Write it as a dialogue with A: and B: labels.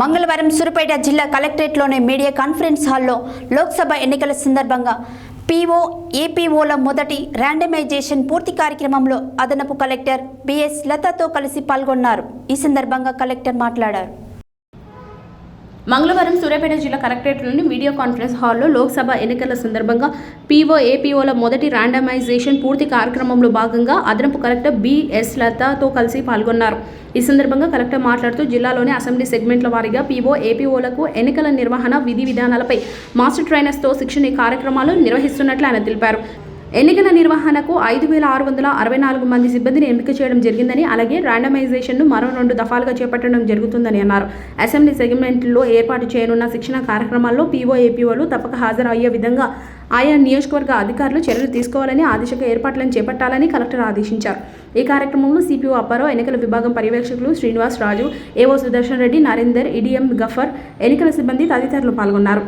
A: మంగళవారం సూరిపేట జిల్లా కలెక్టరేట్లోని media conference హాల్లో లోక్సభ ఎన్నికల సందర్భంగా పీఓ ఏపీఓల మొదటి ర్యాండమైజేషన్ పూర్తి కార్యక్రమంలో అదనపు కలెక్టర్ బిఎస్ లతతో కలిసి పాల్గొన్నారు. ఈ సందర్భంగా కలెక్టర్ మాట్లాడారు.
B: మంగళవారం సూర్యాపేట జిల్లా కలెక్టరేట్లోని వీడియో కాన్ఫరెన్స్ హాల్లో లోక్సభ ఎన్నికల సందర్భంగా పీఓ ఏపీఓల మొదటి ర్యాండమైజేషన్ పూర్తి కార్యక్రమంలో భాగంగా అదనపు కలెక్టర్ బిఎస్ లతాతో కలిసి పాల్గొన్నారు. ఈ సందర్భంగా కలెక్టర్ మాట్లాడుతూ జిల్లాలోని అసెంబ్లీ సెగ్మెంట్ల వారీగా పీఓ ఏపీఓలకు ఎన్నికల నిర్వహణ విధి విధానాలపై మాస్టర్ ట్రైనర్స్తో శిక్షణ ఈ కార్యక్రమాలు నిర్వహిస్తున్నట్లు ఆయన తెలిపారు. ఎన్నికల నిర్వహణకు ఐదు వేల ఆరు వందల అరవై నాలుగు మంది సిబ్బందిని ఎంపిక చేయడం జరిగిందని అలాగే ర్యాండమైజేషన్ను మరో రెండు దఫాలుగా చేపట్టడం జరుగుతుందని అన్నారు. అసెంబ్లీ సెగ్మెంట్లో ఏర్పాటు చేయనున్న శిక్షణ కార్యక్రమాల్లో పీఓ ఏపీఓలు తప్పక హాజరయ్యే విధంగా ఆయా నియోజకవర్గ అధికారులు చర్యలు తీసుకోవాలని ఆదేశక ఏర్పాట్లను చేపట్టాలని కలెక్టర్ ఆదేశించారు. ఈ కార్యక్రమంలో సిపిఓ అప్పారావు ఎన్నికల విభాగం పర్యవేక్షకులు శ్రీనివాస్ రాజు ఏవో సుదర్శన్ రెడ్డి నరేందర్ ఇడిఎం గఫర్ ఎన్నికల సిబ్బంది తదితరులు పాల్గొన్నారు.